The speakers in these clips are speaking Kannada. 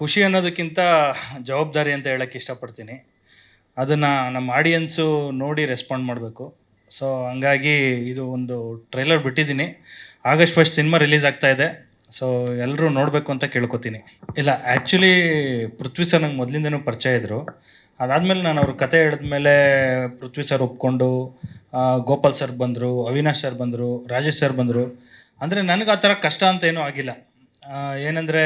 ಖುಷಿ ಅನ್ನೋದಕ್ಕಿಂತ ಜವಾಬ್ದಾರಿ ಅಂತ ಹೇಳಕ್ಕೆ ಇಷ್ಟಪಡ್ತೀನಿ. ಅದನ್ನು ನಮ್ಮ ಆಡಿಯನ್ಸು ನೋಡಿ ರೆಸ್ಪಾಂಡ್ ಮಾಡಬೇಕು. ಸೊ ಹಂಗಾಗಿ ಇದು ಒಂದು ಟ್ರೈಲರ್ ಬಿಟ್ಟಿದ್ದೀನಿ. ಆಗಸ್ಟ್ ಫಸ್ಟ್ ಸಿನಿಮಾ ರಿಲೀಸ್ ಆಗ್ತಾ ಇದೆ. ಸೊ ಎಲ್ಲರೂ ನೋಡಬೇಕು ಅಂತ ಕೇಳ್ಕೊತೀನಿ. ಇಲ್ಲ ಆ್ಯಕ್ಚುಲಿ ಪೃಥ್ವಿ ಸರ್ ನಂಗೆ ಮೊದಲಿಂದನೂ ಪರಿಚಯ ಇದ್ದರು ಅದಾದಮೇಲೆ ನಾನು ಅವ್ರ ಕತೆ ಹೇಳಿದ್ಮೇಲೆ ಪೃಥ್ವಿ ಸರ್ ಒಪ್ಕೊಂಡು ಗೋಪಾಲ್ ಸರ್ ಬಂದರು, ಅವಿನಾಶ್ ಸರ್ ಬಂದರು, ರಾಜೇಶ್ ಸರ್ ಬಂದರು. ಅಂದರೆ ನನಗೆ ಆ ಥರ ಕಷ್ಟ ಅಂತ ಏನೂ ಆಗಿಲ್ಲ. ಏನಂದರೆ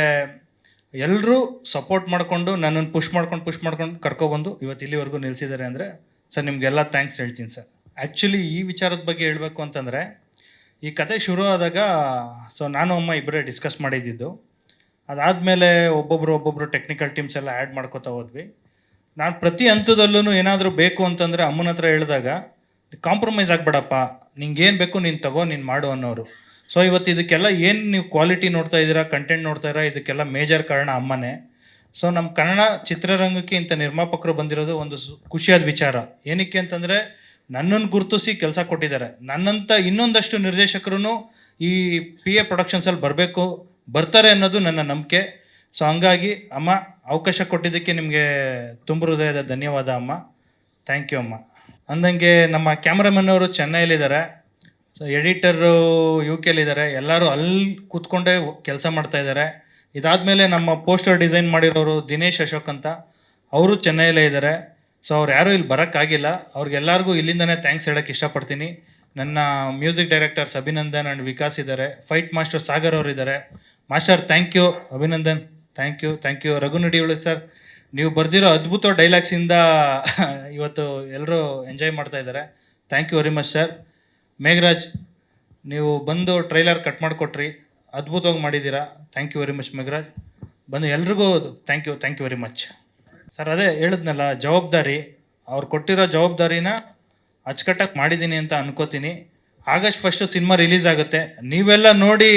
ಎಲ್ಲರೂ ಸಪೋರ್ಟ್ ಮಾಡಿಕೊಂಡು, ನನ್ನನ್ನು ಪುಷ್ ಮಾಡ್ಕೊಂಡು ಪುಷ್ ಮಾಡ್ಕೊಂಡು ಕರ್ಕೊಬಂದು ಇವತ್ತು ಇಲ್ಲಿವರೆಗೂ ನಿಲ್ಲಿಸಿದ್ದಾರೆ ಅಂದರೆ ಸರ್ ನಿಮಗೆಲ್ಲ ಥ್ಯಾಂಕ್ಸ್ ಹೇಳ್ತೀನಿ ಸರ್ ಆ್ಯಕ್ಚುಲಿ ಈ ವಿಚಾರದ ಬಗ್ಗೆ ಹೇಳಬೇಕು ಅಂತಂದರೆ, ಈ ಕತೆ ಶುರು ಆದಾಗ ಸೊ ನಾನು ಅಮ್ಮ ಇಬ್ಬರೇ ಡಿಸ್ಕಸ್ ಮಾಡಿದ್ದಿದ್ದು ಅದಾದಮೇಲೆ ಒಬ್ಬೊಬ್ಬರು ಒಬ್ಬೊಬ್ಬರು ಟೆಕ್ನಿಕಲ್ ಟೀಮ್ಸ್ ಎಲ್ಲ ಆ್ಯಡ್ ಮಾಡ್ಕೋತಾ ಹೋದ್ವಿ. ನಾನು ಪ್ರತಿ ಹಂತದಲ್ಲೂ ಏನಾದರೂ ಬೇಕು ಅಂತಂದರೆ ಅಮ್ಮನ ಹತ್ರ ಹೇಳಿದಾಗ ಕಾಂಪ್ರಮೈಸ್ ಆಗಬೇಡಪ್ಪ. ಏನು ಬೇಕು ನೀನು ತಗೋ, ನೀನು ಮಾಡು ಅನ್ನೋರು. ಸೊ ಇವತ್ತು ಇದಕ್ಕೆಲ್ಲ ಏನು ನೀವು ಕ್ವಾಲಿಟಿ ನೋಡ್ತಾ ಇದ್ದೀರಾ ಕಂಟೆಂಟ್ ನೋಡ್ತಾ ಇದ್ದೀರಾ, ಇದಕ್ಕೆಲ್ಲ ಮೇಜರ್ ಕಾರಣ ಅಮ್ಮನೇ. ಸೊ ನಮ್ಮ ಕನ್ನಡ ಚಿತ್ರರಂಗಕ್ಕೆ ಇಂಥ ನಿರ್ಮಾಪಕರು ಬಂದಿರೋದು ಒಂದು ಖುಷಿಯಾದ ವಿಚಾರ. ಏನಕ್ಕೆ ಅಂತಂದರೆ, ನನ್ನನ್ನು ಗುರುತಿಸಿ ಕೆಲಸ ಕೊಟ್ಟಿದ್ದಾರೆ. ನನ್ನಂಥ ಇನ್ನೊಂದಷ್ಟು ನಿರ್ದೇಶಕರು ಈ ಪಿ ಎ ಪ್ರೊಡಕ್ಷನ್ಸಲ್ಲಿ ಬರಬೇಕು, ಬರ್ತಾರೆ ಅನ್ನೋದು ನನ್ನ ನಂಬಿಕೆ. ಸೊ ಹಂಗಾಗಿ ಅಮ್ಮ, ಅವಕಾಶ ಕೊಟ್ಟಿದ್ದಕ್ಕೆ ನಿಮಗೆ ತುಂಬ ಹೃದಯದ ಧನ್ಯವಾದ ಅಮ್ಮ. ಥ್ಯಾಂಕ್ ಯು ಅಮ್ಮ. ಅಂದಂಗೆ ನಮ್ಮ ಕ್ಯಾಮ್ರಾಮನ್ ಅವರು ಚೆನ್ನೈಲಿದ್ದಾರೆ ಸೊ ಎಡಿಟರು ಯು ಕೆಲಿದ್ದಾರೆ ಎಲ್ಲರೂ ಅಲ್ಲಿ ಕೂತ್ಕೊಂಡೇ ಕೆಲಸ ಮಾಡ್ತಾ ಇದ್ದಾರೆ ಇದಾದಮೇಲೆ ನಮ್ಮ ಪೋಸ್ಟರ್ ಡಿಸೈನ್ ಮಾಡಿರೋರು ದಿನೇಶ್ ಅಶೋಕ್ ಅಂತ. ಅವರು ಚೆನ್ನೈಲೇ ಇದ್ದಾರೆ ಸೊ ಅವ್ರು ಯಾರೂ ಇಲ್ಲಿ ಬರೋಕ್ಕಾಗಿಲ್ಲ. ಅವ್ರಿಗೆಲ್ಲರಿಗೂ ಇಲ್ಲಿಂದನೇ ಥ್ಯಾಂಕ್ಸ್ ಹೇಳೋಕ್ಕೆ ಇಷ್ಟಪಡ್ತೀನಿ. ನನ್ನ music directors Abhinandan and Vikas ಇದ್ದಾರೆ ಫೈಟ್ ಮಾಸ್ಟರ್ ಸಾಗರ್ ಅವರು ಇದ್ದಾರೆ master thank you Abhinandan thank you thank you Raghu ನಡಿಯೋಳು sir ನೀವು ಬರೆದಿರೋ ಅದ್ಭುತ ಡೈಲಾಗ್ಸಿಂದ ಇವತ್ತು ಎಲ್ಲರೂ ಎಂಜಾಯ್ ಮಾಡ್ತಾ ಇದ್ದಾರೆ thank you very much sir Megharaj, ನೀವು ಬಂದು ಟ್ರೈಲರ್ ಕಟ್ ಮಾಡಿಕೊಟ್ರಿ, ಅದ್ಭುತವಾಗಿ ಮಾಡಿದ್ದೀರಾ. Thank you very much Megharaj. ಬಂದು ಎಲ್ರಿಗೂ thank you thank you very much sir ಅದೇ ಹೇಳಿದ್ನಲ್ಲ, ಜವಾಬ್ದಾರಿ. ಅವ್ರು ಕೊಟ್ಟಿರೋ ಜವಾಬ್ದಾರಿನ ಅಚ್ಚುಕಟ್ಟಾಗಿ ಮಾಡಿದ್ದೀನಿ ಅಂತ ಅನ್ಕೋತೀನಿ. ಆಗಸ್ಟ್ ಫಸ್ಟು ಸಿನಿಮಾ ರಿಲೀಸ್ ಆಗುತ್ತೆ. ನೀವೆಲ್ಲ ನೋಡಿ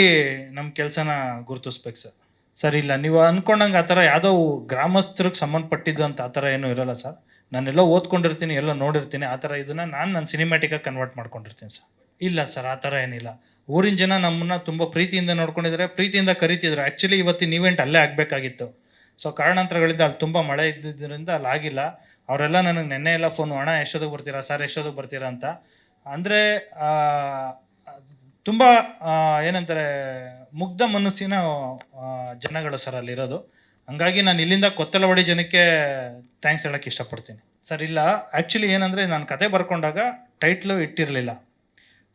ನಮ್ಮ ಕೆಲಸನ ಗುರುತಿಸ್ಬೇಕು ಸರ್ ಸರ್ ಇಲ್ಲ, ನೀವು ಅನ್ಕೊಂಡಂಗೆ ಆ ಥರ ಯಾವುದೋ ಗ್ರಾಮಸ್ಥರಿಗೆ ಸಂಬಂಧಪಟ್ಟಿದ್ದು ಅಂತ ಆ ಥರ ಏನೂ ಇರೋಲ್ಲ ಸರ್ ನಾನೆಲ್ಲ ಓದ್ಕೊಂಡಿರ್ತೀನಿ, ಎಲ್ಲ ನೋಡಿರ್ತೀನಿ, ಆ ಥರ ಇದನ್ನು ನಾನು ನನ್ನ ಸಿನಿಮ್ಯಾಟಿಕಾಗಿ ಕನ್ವರ್ಟ್ ಮಾಡ್ಕೊಂಡಿರ್ತೀನಿ ಸರ್. ಇಲ್ಲ ಸರ್, ಆ ಥರ ಏನಿಲ್ಲ. ಊರಿನ ಜನ ನಮ್ಮನ್ನ ತುಂಬ ಪ್ರೀತಿಯಿಂದ ನೋಡ್ಕೊಂಡಿದ್ದಾರೆ ಪ್ರೀತಿಯಿಂದ ಕರಿತಿದ್ರು. ಆ್ಯಕ್ಚುಲಿ ಇವತ್ತಿನ ಈವೆಂಟ್ ಅಲ್ಲೇ ಆಗಬೇಕಾಗಿತ್ತು. ಸೊ ಕಾರಣಾಂತರಗಳಿಂದ ಅಲ್ಲಿ ತುಂಬ ಮಳೆ ಇದ್ದಿದ್ದರಿಂದ ಅಲ್ಲಿ ಆಗಿಲ್ಲ. ಅವರೆಲ್ಲ ನನಗೆ ನೆನ್ನೆ ಎಲ್ಲ ಫೋನು ಹಣ ಎಷ್ಟೋದಕ್ಕೆ ಬರ್ತೀರಾ? ಸರ್ ಎಷ್ಟೋದಕ್ಕೆ ಬರ್ತೀರಾ? ಅಂತ. ಅಂದರೆ ತುಂಬ ಏನಂತಾರೆ, ಮುಗ್ಧ ಮನಸ್ಸಿನ ಜನಗಳು ಸರ್ ಅಲ್ಲಿರೋದು. ಹಂಗಾಗಿ ನಾನು ಇಲ್ಲಿಂದ ಕೊತ್ತಲವಾಡಿ ಜನಕ್ಕೆ ಥ್ಯಾಂಕ್ಸ್ ಹೇಳೋಕ್ಕೆ ಇಷ್ಟಪಡ್ತೀನಿ. ಸರ್, ಇಲ್ಲ ಆ್ಯಕ್ಚುಲಿ ಏನಂದರೆ ನಾನು ಕತೆ ಬರ್ಕೊಂಡಾಗ ಟೈಟ್ಲು ಇಟ್ಟಿರಲಿಲ್ಲ.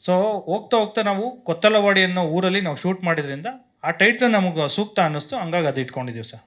ಸೊ ಹೋಗ್ತಾ ಹೋಗ್ತಾ ನಾವು ಕೊತ್ತಲವಾಡಿ ಅನ್ನೋ ಊರಲ್ಲಿ ನಾವು ಶೂಟ್ ಮಾಡಿದ್ರಿಂದ ಆ ಟೈಟ್ಲು ನಮಗೆ ಸೂಕ್ತ ಅನ್ನಿಸ್ತು, ಹಂಗಾಗಿ ಅದು ಇಟ್ಕೊಂಡಿದ್ದೀವಿ ಸರ್.